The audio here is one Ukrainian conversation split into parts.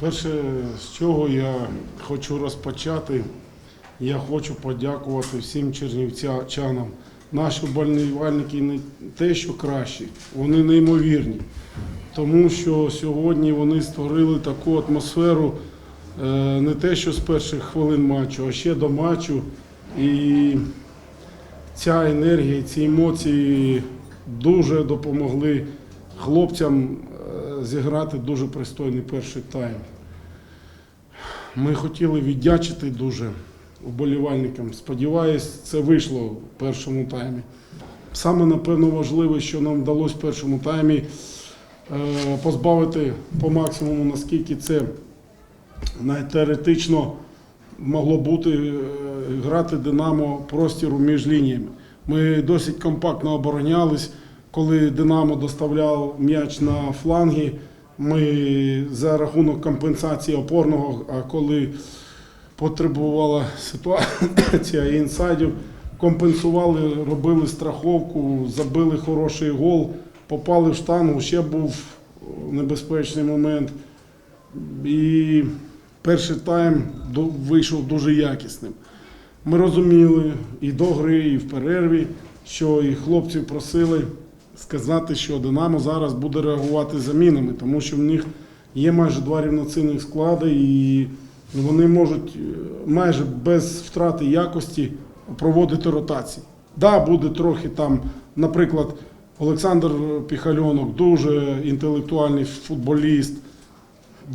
Перше, з чого я хочу розпочати, я хочу подякувати всім чернівчанам. Наші вболівальники не те, що кращі, вони неймовірні. Тому що сьогодні вони створили таку атмосферу е, не те, що з перших хвилин матчу, а ще до матчу. І ця енергія, ці емоції дуже допомогли хлопцям зіграти дуже пристойний перший тайм. Ми хотіли віддячити дуже уболівальникам. Сподіваюсь, це вийшло в першому таймі. Саме, напевно, важливе, що нам вдалося в першому таймі е, позбавити по максимуму, наскільки це навіть теоретично могло бути е, грати Динамо простіру між лініями. Ми досить компактно оборонялись. Коли Динамо доставляв м'яч на фланги, ми за рахунок компенсації опорного, а коли потребувала ситуація інсайдів, компенсували, робили страховку, забили хороший гол, попали в штангу, ще був небезпечний момент. І перший тайм вийшов дуже якісним. Ми розуміли і до гри, і в перерві, що і хлопців просили сказати, що Динамо зараз буде реагувати замінами, тому що в них є майже два рівноцінних склади, і вони можуть е, майже без втрати якості проводити ротації. Да, буде трохи там, наприклад, Олександр Піхальонок, дуже інтелектуальний футболіст,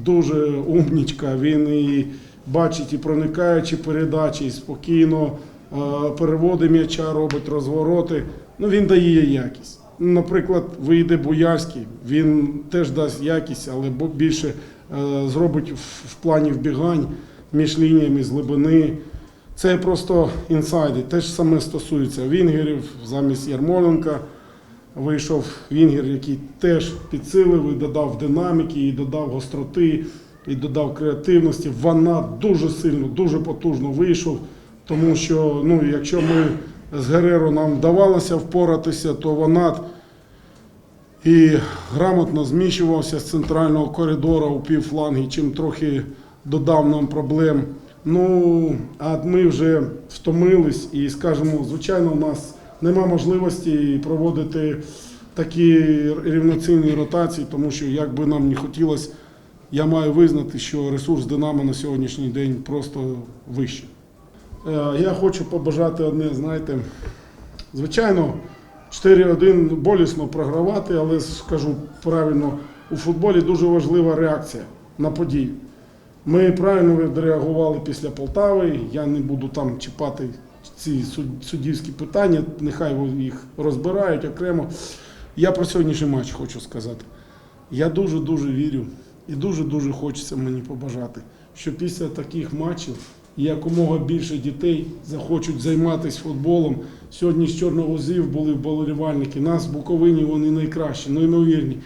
дуже умнічка. Він і бачить і проникаючі передачі, і спокійно е, переводи м'яча, робить розвороти. Ну, він дає якість. Наприклад, вийде Боярський, він теж дасть якість, але більше е, зробить в плані вбігань між лініями з глибини. Це просто інсайди. Те ж саме стосується Вінгерів замість Ярмоленка. Вийшов Вінгер, який теж підсилив і додав динаміки, і додав гостроти, і додав креативності. Вона дуже сильно, дуже потужно вийшов. Тому що, ну, якщо ми з Гереро нам вдавалося впоратися, то вона і грамотно зміщувався з центрального коридору у півфланги, чим трохи додав нам проблем. Ну, а ми вже втомились і скажемо, звичайно, у нас нема можливості проводити такі рівноцінні ротації, тому що як би нам не хотілося, я маю визнати, що ресурс Динамо на сьогоднішній день просто вищий. Е, Я хочу побажати одне, знаєте, звичайно, 4-1 болісно програвати, але скажу правильно, у футболі дуже важлива реакція на подію. Ми правильно відреагували після Полтави. Я не буду там чіпати ці суд- суддівські питання, нехай їх розбирають окремо. Я про сьогоднішній матч хочу сказати. Я дуже-дуже вірю і дуже-дуже хочеться мені побажати, що після таких матчів якомога більше дітей захочуть займатися футболом. Сьогодні з Чорновозів були вболівальники. Нас в Буковині вони найкращі, неймовірні.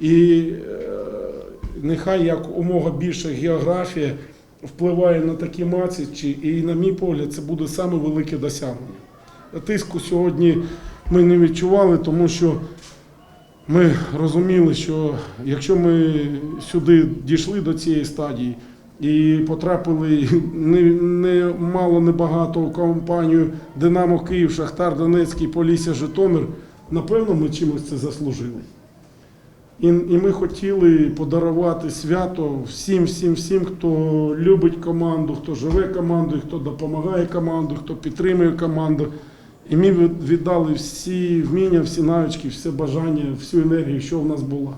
І е, нехай якомога більше географія впливає на такі матчі, і, на мій погляд, це буде саме велике досягнення. Тиску сьогодні ми не відчували, тому що ми розуміли, що якщо ми сюди дійшли до цієї стадії і потрапили не, не мало не багато у компанію Динамо Київ, Шахтар Донецький, Полісся, Житомир, напевно, ми чимось це заслужили. І, і ми хотіли подарувати свято всім, всім, всім, хто любить команду, хто живе командою, хто допомагає команду, хто підтримує команду. І ми віддали всі вміння, всі навички, все бажання, всю енергію, що в нас була.